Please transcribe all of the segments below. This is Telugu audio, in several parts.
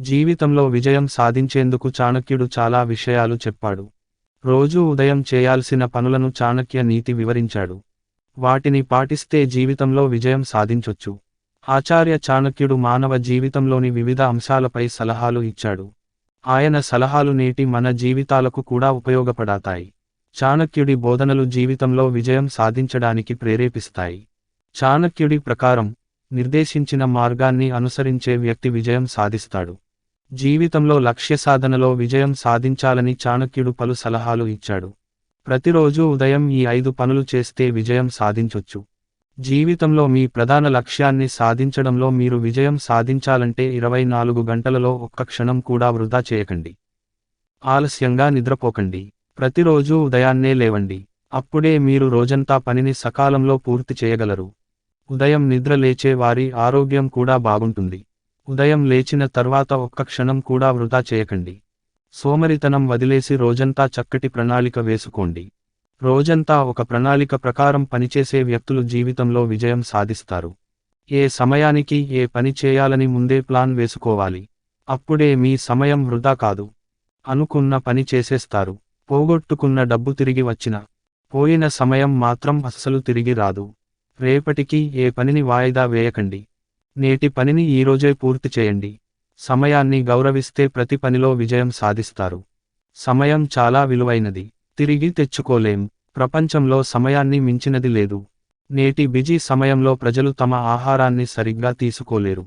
జీవితంలో విజయం సాధించేందుకు చాణక్యుడు చాలా విషయాలు చెప్పాడు. రోజూ ఉదయం చేయాల్సిన పనులను చాణక్య నీతి వివరించాడు. వాటిని పాటిస్తే జీవితంలో విజయం సాధించొచ్చు. ఆచార్య చాణక్యుడు మానవ జీవితంలోని వివిధ అంశాలపై సలహాలు ఇచ్చాడు. ఆయన సలహాలు నేటి మన జీవితాలకు కూడా ఉపయోగపడతాయి. చాణక్యుడి బోధనలు జీవితంలో విజయం సాధించడానికి ప్రేరేపిస్తాయి. చాణక్యుడి ప్రకారం నిర్దేశించిన మార్గాన్ని అనుసరించే వ్యక్తి విజయం సాధిస్తాడు. జీవితంలో లక్ష్య సాధనలో విజయం సాధించాలని చాణక్యుడు పలు సలహాలు ఇచ్చాడు. ప్రతిరోజు ఉదయం ఈ ఐదు పనులు చేస్తే విజయం సాధించొచ్చు. జీవితంలో మీ ప్రధాన లక్ష్యాన్ని సాధించడంలో మీరు విజయం సాధించాలంటే ఇరవై నాలుగు గంటలలో ఒక్క క్షణం కూడా వృధా చేయకండి. ఆలస్యంగా నిద్రపోకండి. ప్రతిరోజు ఉదయాన్నే లేవండి. అప్పుడే మీరు రోజంతా పనిని సకాలంలో పూర్తి చేయగలరు. ఉదయం నిద్ర లేచే వారి ఆరోగ్యం కూడా బాగుంటుంది. ఉదయం లేచిన తర్వాత ఒక్క క్షణం కూడా వృధా చేయకండి. సోమరితనం వదిలేసి రోజంతా చక్కటి ప్రణాళిక వేసుకోండి. రోజంతా ఒక ప్రణాళిక ప్రకారం పనిచేసే వ్యక్తులు జీవితంలో విజయం సాధిస్తారు. ఏ సమయానికి ఏ పని చేయాలని ముందే ప్లాన్ వేసుకోవాలి. అప్పుడే మీ సమయం వృధా కాదు. అనుకున్న పని చేసేస్తారు. పోగొట్టుకున్న డబ్బు తిరిగి వచ్చిన. పోయిన సమయం మాత్రం అస్సలు తిరిగి రాదు. రేపటికి ఏ పనిని వాయిదా వేయకండి. నేటి పనిని ఈరోజే పూర్తి చేయండి. సమయాన్ని గౌరవిస్తే ప్రతి పనిలో విజయం సాధిస్తారు. సమయం చాలా విలువైనది. తిరిగి తెచ్చుకోలేం. ప్రపంచంలో సమయాన్ని మించినది లేదు. నేటి బిజీ సమయంలో ప్రజలు తమ ఆహారాన్ని సరిగ్గా తీసుకోలేరు.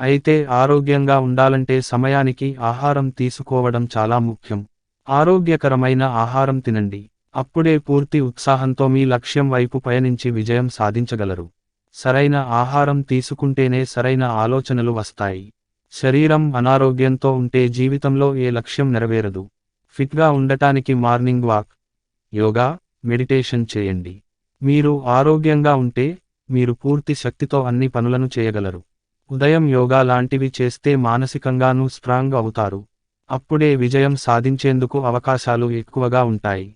అయితే ఆరోగ్యంగా ఉండాలంటే సమయానికి ఆహారం తీసుకోవడం చాలా ముఖ్యం. ఆరోగ్యకరమైన ఆహారం తినండి. అప్పుడే పూర్తి ఉత్సాహంతో మీ లక్ష్యం వైపు పయనించి విజయం సాధించగలరు. సరైన ఆహారం తీసుకుంటేనే సరైన ఆలోచనలు వస్తాయి. శరీరం అనారోగ్యంతో ఉంటే జీవితంలో ఏ లక్ష్యం నెరవేరదు. ఫిట్గా ఉండటానికి మార్నింగ్ వాక్ యోగా మెడిటేషన్ చేయండి. మీరు ఆరోగ్యంగా ఉంటే మీరు పూర్తి శక్తితో అన్ని పనులను చేయగలరు. ఉదయం యోగా లాంటివి చేస్తే మానసికంగానూ స్ట్రాంగ్ అవుతారు. అప్పుడే విజయం సాధించేందుకు అవకాశాలు ఎక్కువగా ఉంటాయి.